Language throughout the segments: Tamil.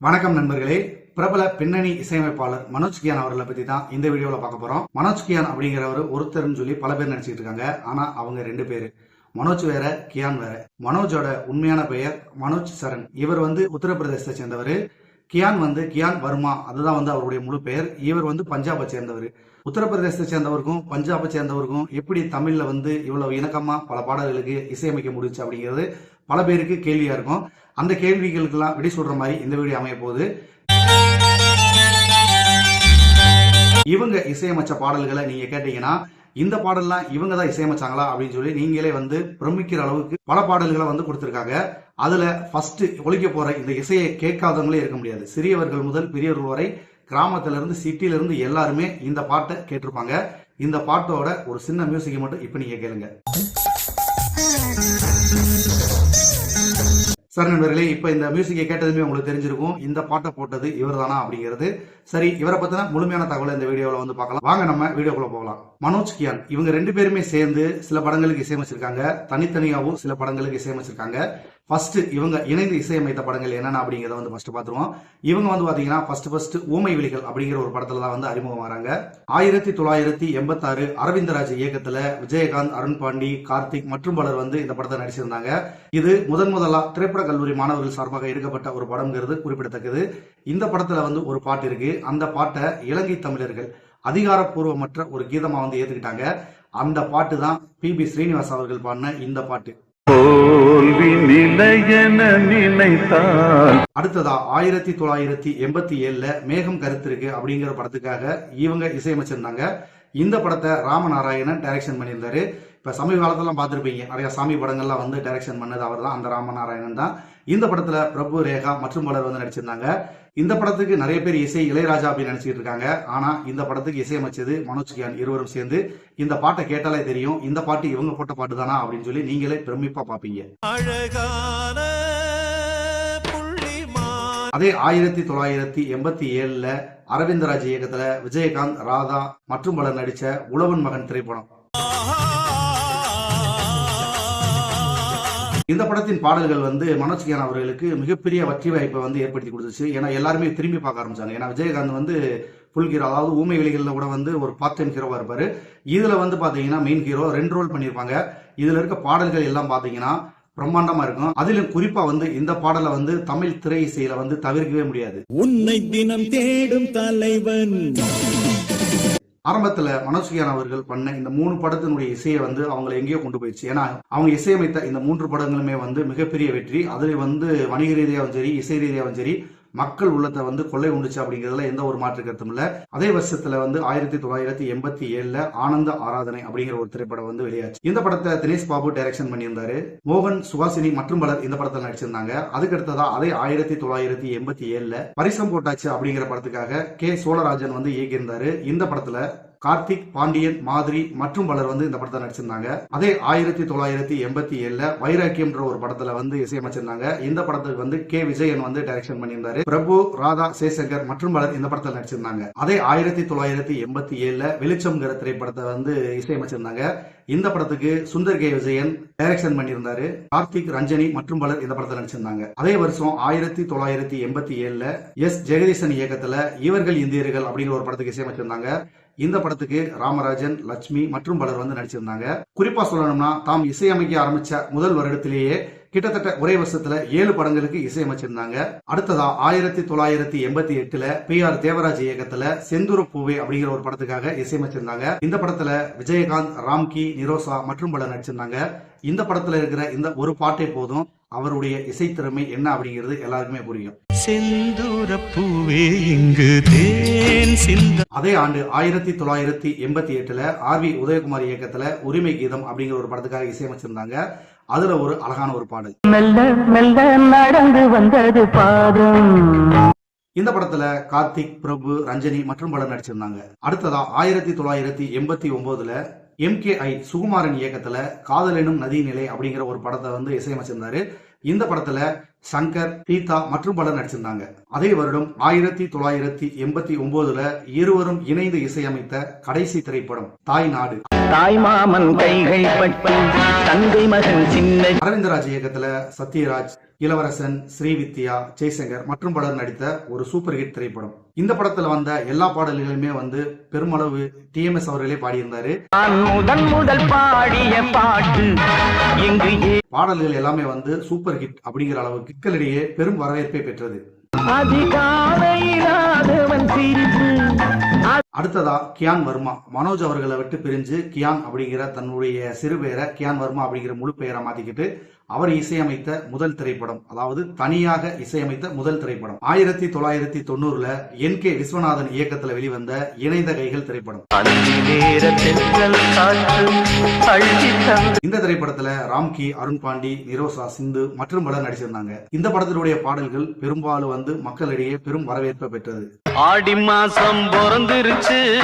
வணக்கம் நண்பர்களே. பிரபல பின்னணி இசையமைப்பாளர் மனோஜ் கியான் அவர்களை பத்தி தான் இந்த வீடியோல பார்க்க போறோம். மனோஜ் கியான் அப்படிங்கிறவர் ஒருத்தர்னு சொல்லி பல பேர் நடிச்சிட்டு இருக்காங்க. ஆனா அவங்க ரெண்டு பேரு. மனோஜ் வேற கியான் வேற. மனோஜோட உண்மையான பெயர் மனோஜ் சரண். இவர் வந்து உத்தரப்பிரதேசத்தை சேர்ந்தவர். கியான் வந்து கியான் வர்மா. அதுதான் வந்து அவருடைய முழு பெயர். இவர் வந்து பஞ்சாபை சேர்ந்தவர். உத்தரப்பிரதேசத்தை சேர்ந்தவருக்கும் பஞ்சாபை சேர்ந்தவருக்கும் எப்படி தமிழ்ல வந்து இவ்வளவு இணக்கமா பல பாடல்களுக்கு இசையமைக்க முடிச்சு அப்படிங்கிறது பல பேருக்கு கேள்வியா இருக்கும். அந்த கேள்விகளுக்கெல்லாம் விடை சொல்ற மாதிரி இந்த வீடியோ அமைய போகுது. இவங்க இசையமைச்ச பாடல்களை நீங்க கேட்டீங்கன்னா இந்த பாடல்லாம் இவங்க தான் இசையமைச்சாங்களா அப்படின்னு சொல்லி நீங்களே வந்து பிரமிக்கிற அளவுக்கு பல பாடல்களை வந்து கொடுத்துருக்காங்க. அதுல ஃபர்ஸ்ட் ஒழிக்க போற இந்த இசையை கேட்காதவங்களே இருக்க முடியாது. சிறியவர்கள் முதல் பெரியவர்கள் வரை கிராமத்துல இருந்து சிட்டில இருந்து எல்லாருமே இந்த பாட்டை கேட்டிருப்பாங்க. இந்த பாட்டோட ஒரு சின்ன மியூசிக்கை மட்டும் இப்ப நீங்க கேளுங்க. சார் நண்பர்களே இப்ப இந்த மியூசிக்கை கேட்டதுமே உங்களுக்கு தெரிஞ்சிருக்கும். இந்த பாட்டை போட்டது இவர் தானா அப்படிங்கிறது. சரி இவரை பத்தின முழுமையான தகவலை இந்த வீடியோல வந்து பார்க்கலாம். வாங்க நம்ம வீடியோக்குள்ள போகலாம். மனோஜ் கியான் இவங்க ரெண்டு பேருமே சேர்ந்து சில படங்களுக்கு இசையமைச்சிருக்காங்க. தனித்தனியாகவும் சில படங்களுக்கு இசையமைச்சிருக்காங்க. ஃபர்ஸ்ட் இவங்க இணைந்து இசையமைத்த படங்கள் என்னென்ன அப்படிங்கிறத வந்து ஃபர்ஸ்ட் பார்த்துருவோம். இவங்க வந்து பாத்தீங்கன்னா ஃபர்ஸ்ட் ஃபர்ஸ்ட் ஊமை விழிகள் அப்படிங்கிற ஒரு படத்துல தான் வந்து அறிமுகம் வராங்க ஆயிரத்தி தொள்ளாயிரத்தி எண்பத்தாறு அரவிந்தராஜ் இயக்கத்துல விஜயகாந்த் அருண் பாண்டி கார்த்திக் மற்றும் பலர் வந்து இந்த படத்தை நடிச்சிருந்தாங்க. இது முதன் முதலா திரைப்பட கல்லூரி மாணவர்கள் சார்பாக எடுக்கப்பட்ட ஒரு படம்ங்கிறது குறிப்பிடத்தக்கது. இந்த படத்துல வந்து ஒரு பாட்டு இருக்கு. அந்த பாட்டை இலங்கை தமிழர்கள் அதிகாரப்பூர்வமற்ற ஒரு கீதமா வந்து ஏத்துக்கிட்டாங்க. அந்த பாட்டு தான் பி. பி. ஸ்ரீனிவாஸ் அவர்கள் பாடின இந்த பாட்டு. அடுத்ததா ஆயிரத்தி தொள்ளாயிரத்தி எண்பத்தி ஏழுல மேகம் கருத்திருக்கு அப்படிங்கிற படத்துக்காக இவங்க இசையமைச்சிருந்தாங்க. இந்த படத்தை ராமநாராயணன் டைரக்ஷன் பண்ணியிருந்தாரு. இப்போ சமீப காலத்துல பார்த்துருப்பீங்க. நிறைய சாமி படங்கள்லாம் வந்து டைரக்ஷன் பண்ணது அவர் தான் அந்த ராமநாராயணன் தான். இந்த படத்தில் பிரபு ரேகா மற்றும் பலர் வந்து நடிச்சிருந்தாங்க. இந்த படத்துக்கு நிறைய பேர் இசை இளையராஜா அப்படின்னு நினச்சிக்கிட்டு இருக்காங்க. ஆனால் இந்த படத்துக்கு இசையமைச்சது மனோஜ் கியான் இருவரும் சேர்ந்து. இந்த பாட்டை கேட்டாலே தெரியும். இந்த பாட்டு இவங்க போட்ட பாட்டு தானா அப்படின்னு சொல்லி நீங்களே பிரமிப்பாக பார்ப்பீங்க. அழகான அதே ஆயிரத்தி தொள்ளாயிரத்தி எண்பத்தி ஏழுல அரவிந்தராஜ் இயக்கத்துல விஜயகாந்த் ராதா மற்றும் பலர் நடிச்ச உழவன் மகன் திரைப்படம். இந்த படத்தின் பாடல்கள் வந்து மனோஜ் கேன் அவர்களுக்கு மிகப்பெரிய வெற்றி வாய்ப்பை வந்து ஏற்படுத்தி கொடுத்துச்சு. ஏன்னா எல்லாருமே திரும்பி பார்க்க ஆரம்பிச்சாங்க. ஏன்னா விஜயகாந்த் வந்து ஃபுல் ஹீரோ அதாவது ஊமை வெளிகளில் கூட வந்து ஒரு பார்ட் டைம் ஹீரோவாக இருப்பார். இதில் வந்து பார்த்தீங்கன்னா மெயின் ஹீரோ ரெண்டு ரோல் பண்ணியிருப்பாங்க இதில் இருக்க பாடல்கள் எல்லாம் பார்த்தீங்கன்னா பிரம்மாண்டமா இருக்கும். அதிலும் குறிப்பா வந்து இந்த பாடலை வந்து தமிழ் திரை இசையில வந்து தவிர்க்கவே முடியாது. உன்னை தினம் தேடும் தலைவன். ஆரம்பத்துல மனோஜ் கியான் அவர்கள் பண்ண இந்த மூணு படத்தினுடைய இசையை வந்து அவங்களை எங்கேயோ கொண்டு போயிடுச்சு. ஏன்னா அவங்க இசையமைத்த இந்த மூன்று படங்களுமே வந்து மிகப்பெரிய வெற்றி. அதுல வந்து வணிக ரீதியாகவும் சரி இசை ரீதியாகவும் சரி மக்கள் உள்ளத்தை வந்து கொள்ளை உண்டுச்சு அப்படிங்கிறதுல எந்த ஒரு மாற்று கருத்தும் இல்ல. அதே வருஷத்துல வந்து ஆயிரத்தி தொள்ளாயிரத்தி எண்பத்தி ஏழுல ஆனந்த ஆராதனை அப்படிங்கிற ஒரு திரைப்படம் வந்து வெளியாச்சு. இந்த படத்தை தினேஷ் பாபு டைரக்ஷன் பண்ணியிருந்தாரு. மோகன் சுஹாசினி மற்றும் பலர் இந்த படத்தில் நடிச்சிருந்தாங்க. அதுக்கடுத்ததா அதே ஆயிரத்தி தொள்ளாயிரத்தி எண்பத்தி ஏழுல பரிசம் போட்டாச்சு அப்படிங்கிற படத்துக்காக கே சோழராஜன் வந்து இயக்கியிருந்தாரு. இந்த படத்துல கார்த்திக் பாண்டியன் மாதிரி மற்றும் பலர் வந்து இந்த படத்தை நடிச்சிருந்தாங்க. அதே ஆயிரத்தி தொள்ளாயிரத்தி எண்பத்தி ஏழுல வைராக்கியம்ன்ற ஒரு படத்துல வந்து இசையமைச்சிருந்தாங்க. இந்த படத்துக்கு வந்து கே. விஜயன் வந்து டைரக்ஷன் பண்ணியிருந்தாரு. பிரபு ராதா சேசங்கர் மற்றும் பலர் இந்த படத்தில் நடிச்சிருந்தாங்க. அதே ஆயிரத்தி தொள்ளாயிரத்தி எண்பத்தி ஏழுல வெளிச்சம்ங்கிற திரைப்படத்தை வந்து இசையமைச்சிருந்தாங்க. இந்த படத்துக்கு சுந்தர் கே. விஜயன் டைரக்ஷன் பண்ணியிருந்தாரு. கார்த்திக் ரஞ்சனி மற்றும் பலர் இந்த படத்தில் நடிச்சிருந்தாங்க. அதே வருஷம் ஆயிரத்தி தொள்ளாயிரத்தி எண்பத்தி ஏழுல எஸ். ஜெகதீசன் இயக்கத்துல இவர்கள் இந்தியர்கள் அப்படிங்கிற ஒரு படத்துக்கு இசையமைச்சிருந்தாங்க. இந்த படத்துக்கு ராமராஜன் லட்சுமி மற்றும் பலர் வந்து நடிச்சிருந்தாங்க. குறிப்பா சொல்லணும்னா தாம் இசையமைக்க ஆரம்பிச்ச முதல் வருடத்திலேயே கிட்டத்தட்ட ஒரே வருஷத்துல ஏழு படங்களுக்கு இசையமைச்சிருந்தாங்க. அடுத்ததா ஆயிரத்தி தொள்ளாயிரத்தி எண்பத்தி எட்டுல பி ஆர் தேவராஜ் இயக்கத்துல செந்தூர பூவே அப்படிங்கிற ஒரு படத்துக்காக இசையமைச்சிருந்தாங்க. இந்த படத்துல விஜயகாந்த் ராம்கி நிரோசா மற்றும் பலர் நடிச்சிருந்தாங்க. இந்த படத்துல இருக்கிற இந்த ஒரு பாட்டே போதும். அவருடைய இசைத்திறமை என்ன அப்படிங்கிறது எல்லாருக்குமே புரியும். செந்தூர பூவே இங்கு தேன் சிந்த அதே ஆண்டு ஆயிரத்தி தொள்ளாயிரத்தி எண்பத்தி எட்டுல ஆர் வி உதயகுமார் இயக்கத்துல உரிமை கீதம் அப்படிங்கிற ஒரு படத்துக்காக இசையமைச்சிருந்தாங்க. அதுல ஒரு அழகான ஒரு பாடல். மெல்ல மெல்ல நடந்து வந்தது பாதம். இந்த படத்துல கார்த்திக் பிரபு ரஞ்சனி மற்றும் பலர் நடிச்சிருந்தாங்க. அடுத்ததா ஆயிரத்தி தொள்ளாயிரத்தி எண்பத்தி ஒன்பதுல எம்கேஐ சுகுமாரன் இயக்கத்துல காதல் எனும் நதி நிலை அப்படிங்கிற ஒரு படத்தை வந்து இசையமைச்சிருந்தாரு. இந்த படத்துல சங்கர் கீதா மற்றும் பலர் நடிச்சிருந்தாங்க. அதே வருடம் ஆயிரத்தி தொள்ளாயிரத்தி எண்பத்தி ஒன்பதுல இருவரும் இணைந்து இசையமைத்த கடைசி திரைப்படம் தாய் நாடு. தாய் மாமன் கைகள் பட்டு தந்தை மகன் சின்ன அரவிந்தராஜ் இயக்கத்துல சத்யராஜ் இளவரசன் ஸ்ரீவித்யா ஜெய்சங்கர் மற்றும் பலர் நடித்த ஒரு சூப்பர் ஹிட் திரைப்படம். இந்த படத்துல வந்த எல்லா பாடல்களுமே வந்து பெருமளவு டிஎம்எஸ் அவர்களே பாடியிருந்தாரு. முதன் முதல் பாடிய பாட்டு பாடல்கள் எல்லாமே வந்து சூப்பர் ஹிட் அப்படிங்கிற அளவுக்கு மக்களிடையே பெரும் வரவேற்பை பெற்றது. அதிகாலையிலாதவன் சிரிப்பு அடுத்ததா கியான் வர்மா. மனோஜ் அவர்களை விட்டு பிரிஞ்சு கியான் அப்படிங்கிற தன்னுடைய சிறு பெயரை கியான் வர்மா அப்படிங்கிற முழு பெயரை மாத்திக்கிட்டு அவர் இசையமைத்த முதல் திரைப்படம் அதாவது தனியாக இசையமைத்த முதல் திரைப்படம். ஆயிரத்தி தொள்ளாயிரத்தி தொண்ணூறுல என் கே விஸ்வநாதன் இயக்கத்துல வெளிவந்த இணைந்த கைகள் திரைப்படம். இந்த திரைப்படத்துல ராம்கி அருண் பாண்டி நிரோசா சிந்து மற்றும் பலர் நடிச்சிருந்தாங்க. இந்த படத்தினுடைய பாடல்கள் பெரும்பாலும் வந்து மக்களிடையே பெரும் வரவேற்பை பெற்றது. ஆடி மாசம் பிறந்துருச்சு.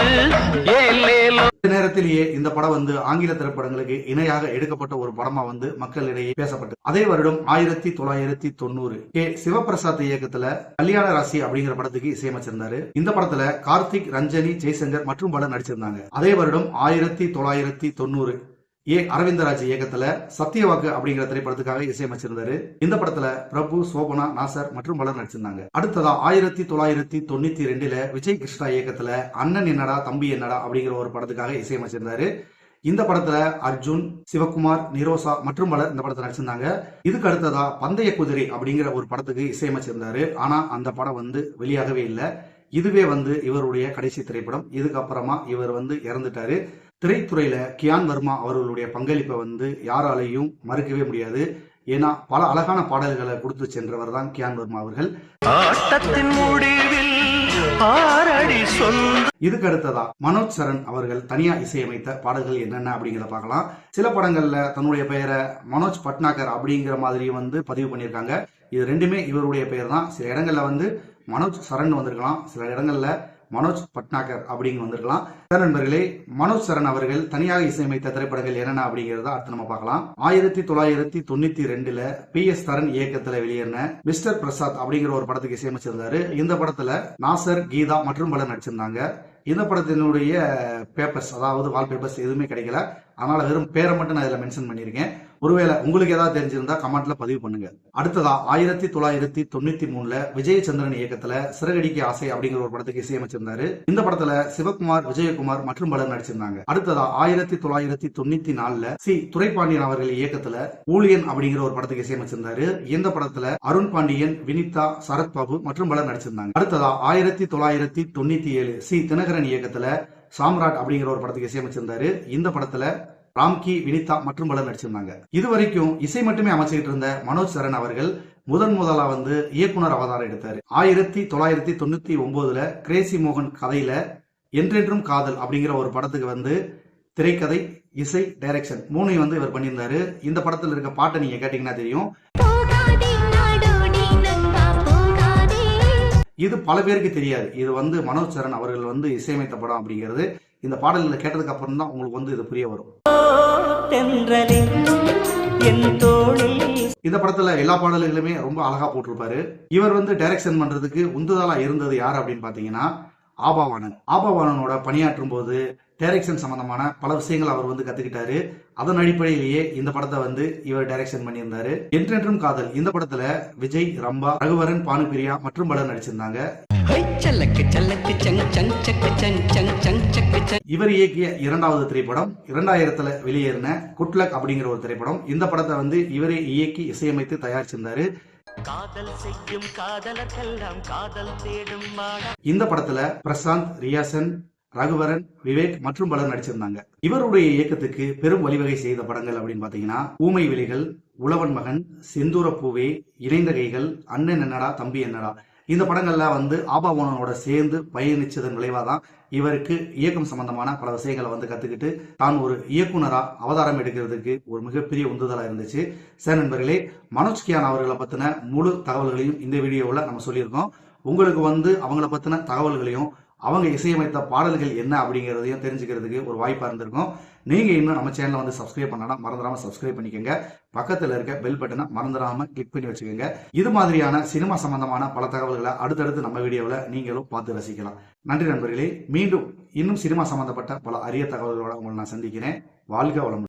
நேரத்திலேயே இந்த படம் வந்து ஆங்கில திரைப்படங்களுக்கு இணையாக எடுக்கப்பட்ட ஒரு படமா வந்து மக்களிடையே பேசப்பட்டது. அதே வருடம் ஆயிரத்தி தொள்ளாயிரத்தி தொண்ணூறு. கே. சிவபிரசாத் இயக்கத்துல கல்யாண ராசி அப்படிங்கிற படத்துக்கு இசையமைச்சிருந்தாரு. இந்த படத்துல கார்த்திக் ரஞ்சனி ஜெய்சங்கர் மற்றும் பலர் நடிச்சிருந்தாங்க. அதே வருடம் ஆயிரத்தி தொள்ளாயிரத்தி தொண்ணூறு. ஏ. அரவிந்தராஜ் இயக்கத்துல சத்தியவாக்கு அப்படிங்கிற திரைப்படத்துக்காக இசையமைச்சிருந்தாரு. இந்த படத்துல பிரபு சோபனா நாசர் மற்றும் பலர் நடிச்சிருந்தாங்க. அடுத்ததா ஆயிரத்தி தொள்ளாயிரத்தி தொண்ணூத்தி ரெண்டுல விஜய் கிருஷ்ணா இயக்கத்துல அண்ணன் என்னடா தம்பி என்னடா அப்படிங்கிற ஒரு படத்துக்காக இசையமைச்சிருந்தாரு. இந்த படத்துல அர்ஜுன் சிவகுமார் நிரோசா மற்றும் பலர் இந்த படத்தை நடிச்சிருந்தாங்க. இதுக்கு அடுத்ததா பந்தய குதிரை அப்படிங்கிற ஒரு படத்துக்கு இசையமைச்சிருந்தாரு. ஆனா அந்த படம் வந்து வெளியாகவே இல்லை. இதுவே வந்து இவருடைய கடைசி திரைப்படம். இதுக்கப்புறமா இவர் வந்து இறந்துட்டாரு. திரைத்துறையில கியான் வர்மா அவர்களுடைய பங்களிப்பை வந்து யாராலையும் மறுக்கவே முடியாது. ஏன்னா பல அழகான பாடல்களை கொடுத்து சென்றவர் தான் கியான் வர்மா அவர்கள். இதுக்கு அடுத்ததா மனோஜ் சரண் அவர்கள் தனியா இசையமைத்த பாடல்கள் என்னென்ன அப்படிங்கிறத பார்க்கலாம். சில படங்கள்ல தன்னுடைய பெயரை மனோஜ் பட்னாகர் அப்படிங்கிற மாதிரி வந்து பதிவு பண்ணியிருக்காங்க. இது ரெண்டுமே இவருடைய பெயர் தான். சில இடங்கள்ல வந்து மனோஜ் சரண் வந்திருக்கலாம். சில இடங்கள்ல மனோஜ் பட்னாகர் அப்படிங்க வந்திருக்கலாம். நண்பர்களே மனோஜ் சரண் அவர்கள் தனியாக இசையமைத்த திரைப்படங்கள் என்னென்ன அப்படிங்கறத அடுத்து நம்ம பார்க்கலாம். ஆயிரத்தி தொள்ளாயிரத்தி தொண்ணூத்தி ரெண்டுல பி. எஸ். தரன் இயக்கத்துல வெளியேறின மிஸ்டர் பிரசாத் அப்படிங்கிற ஒரு படத்துக்கு இசையமைச்சிருந்தாரு. இந்த படத்துல நாசர் கீதா மற்றும் பலர் நடிச்சிருந்தாங்க. இந்த படத்தினுடைய பேப்பர்ஸ் அதாவது வால் பேப்பர்ஸ் எதுவுமே கிடைக்கல. அதனால வெறும் பேரை மட்டும் நான் இதுல மென்ஷன் பண்ணியிருக்கேன். ஒருவேளை உங்களுக்கு ஏதாவது தெரிஞ்சிருந்தா கமெண்ட்ல பதிவு பண்ணுங்க. அடுத்ததா ஆயிரத்தி தொள்ளாயிரத்தி தொண்ணூத்தி மூணுல விஜயச்சந்திரன் இயக்கத்துல சிறகடிக்க ஆசை அப்படிங்கிற ஒரு படத்துக்கு இசையமைச்சிருந்தாரு. இந்த படத்துல சிவகுமார் விஜயகுமார் மற்றும் பலர் நடிச்சிருந்தாங்க. அடுத்ததா ஆயிரத்தி தொள்ளாயிரத்தி தொண்ணூத்தி நாலுல சி. துரைப்பாண்டியன் அவர்கள் இயக்கத்துல ஊழியன் அப்படிங்கிற ஒரு படத்துக்கு இசையமைச்சிருந்தாரு. இந்த படத்துல அருண் பாண்டியன் வினிதா சரத்பாபு மற்றும் பலர் நடிச்சிருந்தாங்க. அடுத்ததா ஆயிரத்தி தொள்ளாயிரத்தி தொண்ணூத்தி ஏழு சி. தினகரன் இயக்கத்துல சாம்ராட் அப்படிங்கிற ஒரு படத்துக்கு இசையமைச்சிருந்தாரு. இந்த படத்துல ராம்கி வினிதா மற்றும் பலர் நடிச்சிருந்தாங்க. இது வரைக்கும் இசை மட்டுமே அமைச்சுக்கிட்டு இருந்த மனோஜ் சரண் அவர்கள் முதன் முதலா வந்து இயக்குனர் அவதாரம் எடுத்தாரு. ஆயிரத்தி தொள்ளாயிரத்தி தொண்ணூத்தி ஒன்பதுல கிரேசி மோகன் கதையில என்றென்றும் காதல் அப்படிங்கிற ஒரு படத்துக்கு வந்து திரைக்கதை இசை டைரக்ஷன் மூணையும் வந்து இவர் பண்ணியிருந்தாரு. இந்த படத்துல இருக்க பாட்டை நீங்க கேட்டீங்கன்னா தெரியும். இது பல பேருக்கு தெரியாது. இது வந்து மனோஜ் சரண் அவர்கள் வந்து இசையமைத்த படம் அப்படிங்கிறது. இந்த பாடல்களை கேட்டதுக்கு அப்புறம் தான் உங்களுக்கு வந்து இது புரிய வரும். இந்த படத்துல எல்லா பாடல்களுமே ரொம்ப அழகா போட்டிருப்பாரு. இவர் வந்து டைரக்ஷன் பண்றதுக்கு உந்துதலா இருந்தது யார் அப்படின்னு பாத்தீங்கன்னா ஆபாவானன். ஆபாவானனோட பணியாற்றும் போது டைரக்ஷன் சம்பந்தமான பல விஷயங்கள் அவர் வந்து கத்துக்கிட்டாரு. அதன் அடிப்படையிலேயே இந்த படத்தை வந்து இவர் டைரக்ஷன் பண்ணியிருந்தாரு. என்றென்றும் காதல். இந்த படத்துல விஜய் ரம்பா ரகுவரன் பானுபிரியா மற்றும் பலர் நடிச்சிருந்தாங்க. இவர் இயக்கிய இரண்டாவது திரைப்படம் இரண்டாயிரத்துல வெளியேறின குட்லக் அப்படிங்கிற ஒரு திரைப்படம். இந்த படத்தை வந்து இவரே இயக்கி இசையமைத்து தயாரிச்சிருந்தாரு. காதல் செய்யும் காதலர்க்கெல்லாம் காதல் தேடும் இந்த படத்துல பிரசாந்த் ரியாசன் ரகுவரன் விவேக் மற்றும் பலர் நடிச்சிருந்தாங்க. இவருடைய இயக்கத்துக்கு பெரும் வழிவகை செய்த படங்கள் அப்படின்னு பாத்தீங்கன்னா ஊமை விழிகள் உழவன் மகன் செந்தூர பூவே இணைந்த கைகள் அண்ணன் என்னடா தம்பி என்னடா இந்த படங்கள்லாம் வந்து ஆபாவோனனோட சேர்ந்து பயணிச்சதன் விளைவாதான் இவருக்கு இயக்கம் சம்பந்தமான பல விஷயங்களை வந்து கற்றுக்கிட்டு தான் ஒரு இயக்குனராக அவதாரம் எடுக்கிறதுக்கு ஒரு மிகப்பெரிய உந்துதலாக இருந்துச்சு. சார் நண்பர்களே மனோஜ் கியான் அவர்களை பற்றின முழு தகவல்களையும் இந்த வீடியோவில் நம்ம சொல்லியிருக்கோம். உங்களுக்கு வந்து அவங்கள பற்றின தகவல்களையும் அவங்க இசையமைத்த பாடல்கள் என்ன அப்படிங்கிறதையும் தெரிஞ்சுக்கிறதுக்கு ஒரு வாய்ப்பாக இருந்திருக்கும். நீங்கள் இன்னும் நம்ம சேனலை வந்து சப்ஸ்கிரைப் பண்ணலாம் மறந்துடாமல் சப்ஸ்கிரைப் பண்ணிக்கோங்க. பக்கத்தில் இருக்க பெல் பட்டனை மறந்துடாம கிளிக் பண்ணி வச்சுக்கோங்க. இது மாதிரியான சினிமா சம்பந்தமான பல தகவல்களை அடுத்தடுத்து நம்ம வீடியோவில் நீங்களும் பார்த்து ரசிக்கலாம். நன்றி நண்பர்களே. மீண்டும் இன்னும் சினிமா சம்பந்தப்பட்ட பல அரிய தகவல்களோட உங்களை நான் சந்திக்கிறேன். வாழ்க வளமுடன்.